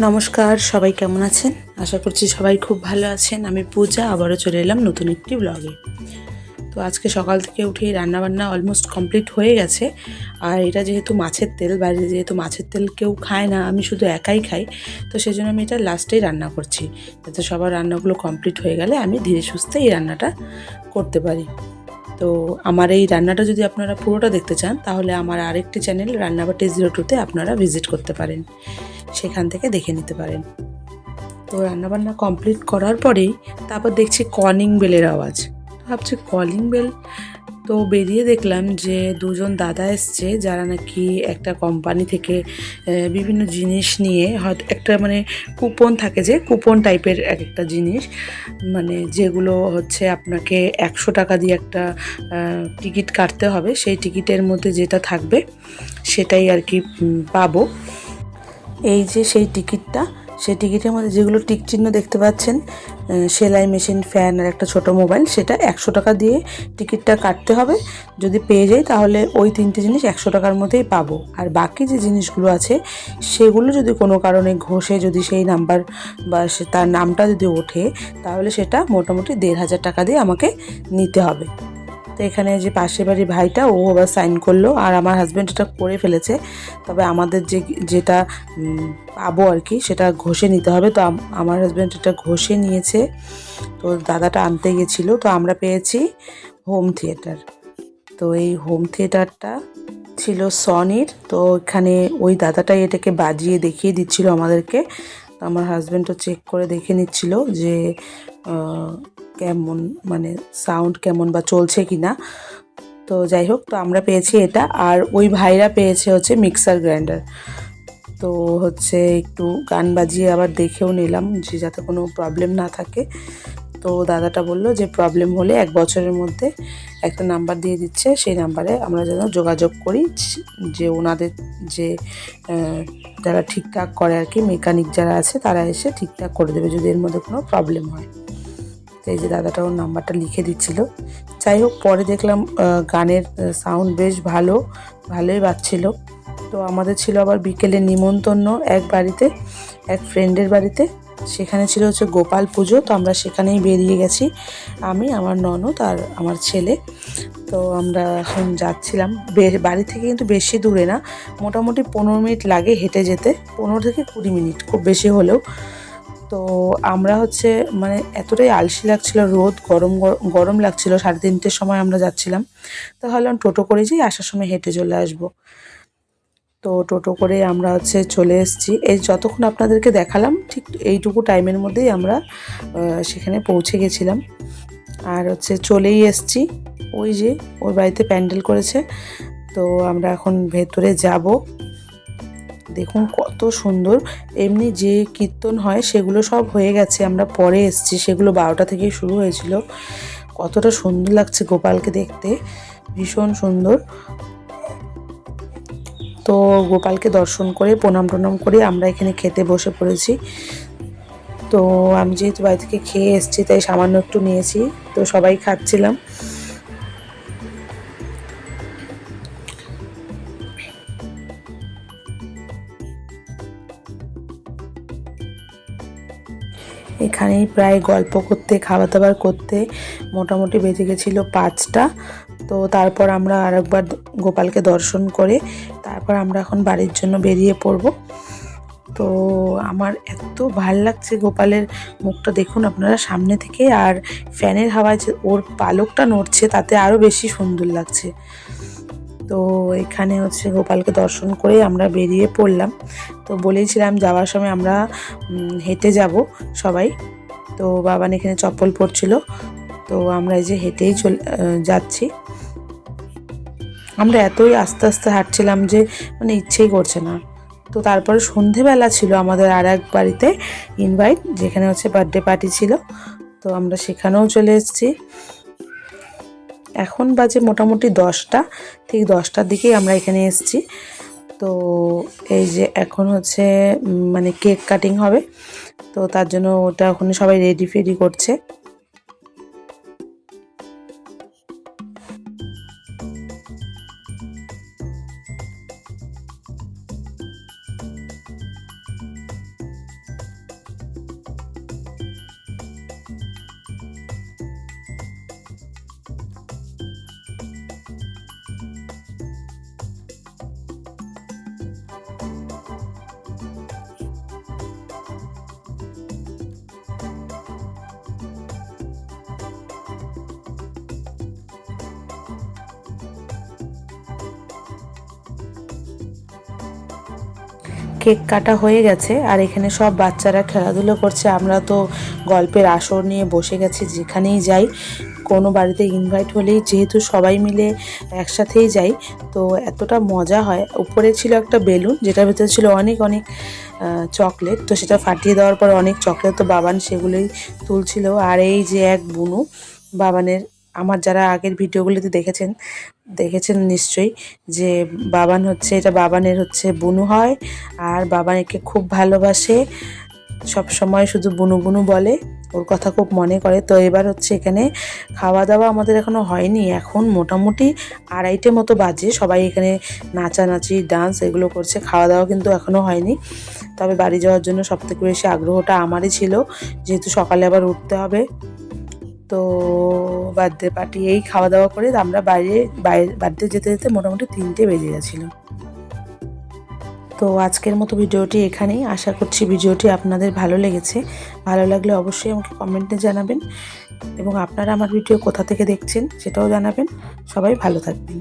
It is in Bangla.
নমস্কার, সবাই কেমন আছেন? আশা করছি সবাই খুব ভালো আছেন। আমি পূজা, আবারও চলে এলাম নতুন একটি ব্লগে তো আজকে সকাল থেকে উঠেই রান্নাবান্না অলমোস্ট কমপ্লিট হয়ে গেছে। আর এটা যেহেতু মাছের তেল, বাইরে যেহেতু মাছের তেল কেউ খায় না, আমি শুধু একাই খাই। তো সেই জন্য আমি এটা লাস্টেই রান্না করছি। যাতে সবার রান্নাগুলো কমপ্লিট হয়ে গেলে আমি ধীরে সুস্থে এই রান্নাটা করতে পারি। তো আমার এই রান্নাটা যদি আপনারা পুরোটা দেখতে চান, তাহলে আমার আরেকটি চ্যানেল রান্নাবাটি জিরো টুতে আপনারা ভিজিট করতে পারেন। সেখান থেকে দেখে নিতে পারেন। তো রান্নাবান্না কমপ্লিট করার পরেই তারপর দেখছি কলিং বেলের আওয়াজ। ভাবছি কলিং বেল তো বেরিয়ে দেখলাম যে দুজন দাদা এসছে, যারা নাকি একটা কোম্পানি থেকে বিভিন্ন জিনিস নিয়ে হয়তো একটা মানে কুপন থাকে যে কুপন টাইপের এক একটা জিনিস। মানে যেগুলো হচ্ছে আপনাকে একশো টাকা দিয়ে একটা টিকিট কাটতে হবে। সেই টিকিটের মধ্যে যেটা থাকবে, সেটাই আর কি পাবো। এই যে সেই টিকিটটা, সেই টিকিটের মধ্যে যেগুলো টিক চিহ্ন দেখতে পাচ্ছেন সেলাই মেশিন, ফ্যান আর একটা ছোট মোবাইল, সেটা একশো টাকা দিয়ে টিকিটটা কাটতে হবে। যদি পেয়ে যাই তাহলে ওই তিনটে জিনিস একশো টাকার মধ্যেই পাবো। আর বাকি যে জিনিসগুলো আছে, সেগুলো যদি কোনো কারণে ঘষে যদি সেই নাম্বার বা সে তার নামটা যদি ওঠে, তাহলে সেটা মোটামুটি দেড় হাজার টাকা দিয়ে আমাকে নিতে হবে। তো এখানে যে পাশের বাড়ির ভাইটা, ও আবার সাইন করল। আর আমার হাজব্যান্ড এটা করে ফেলেছে। তবে আমাদের যে, যেটা পাবো আর কি, সেটা ঘষে নিতে হবে। তো আমার হাজব্যান্ড এটা ঘষে নিয়েছে। তো দাদাটা আনতে গেছিল। তো আমরা পেয়েছি হোম থিয়েটার তো এই হোম থিয়েটারটা ছিল সনির। তো এখানে ওই দাদাটাই এটাকে বাজিয়ে দেখিয়ে দিচ্ছিল আমাদেরকে। আমার হাজব্যান্ডও চেক করে দেখে নিচ্ছিল যে কেমন মানে সাউন্ড কেমন বা চলছে কি না তো যাই হোক তো আমরা পেয়েছি এটা। আর ওই ভাইরা পেয়েছে হচ্ছে মিক্সার গ্রাইন্ডার তো হচ্ছে একটু গান বাজিয়ে আবার দেখেও নিলাম যে যাতে কোনো প্রবলেম না থাকে। তো দাদাটা বলল যে প্রবলেম হলে এক বছরের মধ্যে একটা নাম্বার দিয়ে দিচ্ছে। সেই নাম্বারে আমরা যেন যোগাযোগ করি যে ওনাদের যে যারা ঠিকঠাক করে আর কি মেকানিক যারা আছে, তারা এসে ঠিকঠাক করে দেবে যদি এর মধ্যে কোনো প্রবলেম হয়। তো এই যে দাদাটা ওর নাম্বারটা লিখে দিচ্ছিল। যাই হোক, পরে দেখলাম গানের সাউন্ড বেশ ভালো, ভালোই বাজছিল। তো আমাদের ছিল আবার বিকেলে নিমন্তন্ন এক বাড়িতে, এক ফ্রেন্ডের বাড়িতে। সেখানে ছিল হচ্ছে গোপাল পুজো, তো আমরা সেখানেই বেরিয়ে গেছি। আমি, আমার ননদ আর আমার ছেলে। তো আমরা এখন যাচ্ছিলাম। বাড়ি থেকে কিন্তু বেশি দূরে না। মোটামুটি পনেরো মিনিট লাগে হেঁটে যেতে। পনেরো থেকে কুড়ি মিনিট, খুব বেশি হলেও। তো আমরা হচ্ছে মানে এতটাই আলসি লাগছিল, রোদ, গরম, গর- গরম লাগছিল, সাড়ে তিনটের সময় আমরা যাচ্ছিলাম। তো ভাবলাম টোটো করে যাই আসার সময় হেঁটে চলে আসব। তো টোটো করে আমরা হচ্ছে চলে এসেছি। এই যতক্ষণ আপনাদেরকে দেখালাম, ঠিক এইটুকু টাইমের মধ্যেই আমরা সেখানে পৌঁছে গেছিলাম। আর হচ্ছে চলেই এসেছি। ওই যে ওর বাড়িতে প্যান্ডেল করেছে। তো আমরা এখন ভেতরে যাব। দেখুন কত সুন্দর। এমনি যে কীর্তন হয় সেগুলো সব হয়ে গেছে, আমরা পরে এসেছি। সেগুলো বারোটা থেকেই শুরু হয়েছিল। কতটা সুন্দর লাগছে গোপালকে দেখতে, ভীষণ সুন্দর। তো গোপালকে দর্শন করে, প্রণাম টনাম করে আমরা এখানে খেতে বসে পড়েছি। তো আমি যেহেতু বাড়ি থেকে খেয়ে এসেছি, তাই সামান্য একটু নিয়েছি। তো সবাই খাচ্ছিলাম। এখানেই প্রায় গল্প করতে খাওয়া দাওয়ার করতে মোটামুটি বেজে গেছিল পাঁচটা। তো তারপর আমরা আরেকবার গোপালকে দর্শন করে তারপর আমরা এখন বাড়ির জন্য বেরিয়ে পড়ব। তো আমার এত ভালো লাগছে গোপালের মুখটা, দেখুন আপনারা সামনে থেকে, আর ফ্যানের হাওয়ায় যে ওর পালকটা নড়ছে তাতে আরও বেশি সুন্দর লাগছে। তো এখানে হচ্ছে গোপালকে দর্শন করে আমরা বেরিয়ে পড়লাম। তো বলেছিলাম যাওয়ার সময় আমরা হেঁটে যাব সবাই। তো বাবান এখানে চপ্পল পরছিল। তো আমরা এই যে হেঁটেই চল যাচ্ছি। আমরা এতই আস্তে আস্তে হাঁটছিলাম যে মানে ইচ্ছেই করছে না। তো তারপরে সন্ধেবেলা ছিল আমাদের আর এক বাড়িতে ইনভাইট যেখানে হচ্ছে বার্থডে পার্টি ছিল। তো আমরা সেখানেও চলে এসেছি। এখন বাজে মোটামুটি দশটা, ঠিক দশটার দিকেই আমরা এখানে এসেছি। তো এই যে এখন হচ্ছে মানে কেক কাটিং হবে। তো তার জন্য ওটা ওখানে সবাই রেডি ফেডি করছে। কেক কাটা হয়ে গেছে আর এখানে সব বাচ্চারা খেলাধুলো করছে। আমরা তো গল্পের আসর নিয়ে বসে গেছি, যেখানেই যাই। কোনো বাড়িতে ইনভাইট হলেই যেহেতু সবাই মিলে একসাথেই যাই, তো এতটা মজা হয়। উপরে ছিল একটা বেলুন, যেটার ভিতরে ছিল অনেক অনেক চকলেট। তো সেটা ফাটিয়ে দেওয়ার পর অনেক চকলেট তো বাবান সেগুলোই তুলছিল। আর এই যে এক বুনু বাবানের আমার যারা আগের ভিডিওগুলোতে দেখেছেন দেখেছেন নিশ্চয়ই যে বাবান হচ্ছে, এটা বাবানের হচ্ছে বুনু হয় আর বাবান একে খুব ভালোবাসে। সব সময় শুধু বুনু বুনু বলে, ওর কথা খুব মনে করে। তো এবার হচ্ছে এখানে খাওয়া দাওয়া আমাদের এখনও হয়নি, এখন মোটামুটি আড়াইটে মতো বাজে। সবাই এখানে নাচানাচি, ডান্স এগুলো করছে খাওয়া দাওয়া কিন্তু এখনও হয়নি। তবে বাড়ি যাওয়ার জন্য সব থেকে বেশি আগ্রহটা আমারই ছিল, যেহেতু সকালে আবার উঠতে হবে। তো বার্থডে পার্টি এই খাওয়া দাওয়া করে আমরা বাইরে বাইরে, বার্থডে যেতে যেতে মোটামুটি তিনটে বেজে গেছিল। তো আজকের মতো ভিডিওটি এখানেই। আশা করছি ভিডিওটি আপনাদের ভালো লেগেছে। ভালো লাগলে অবশ্যই আমাকে কমেন্টে জানাবেন এবং আপনারা আমার ভিডিও কোথা থেকে দেখছেন সেটাও জানাবেন। সবাই ভালো থাকবেন।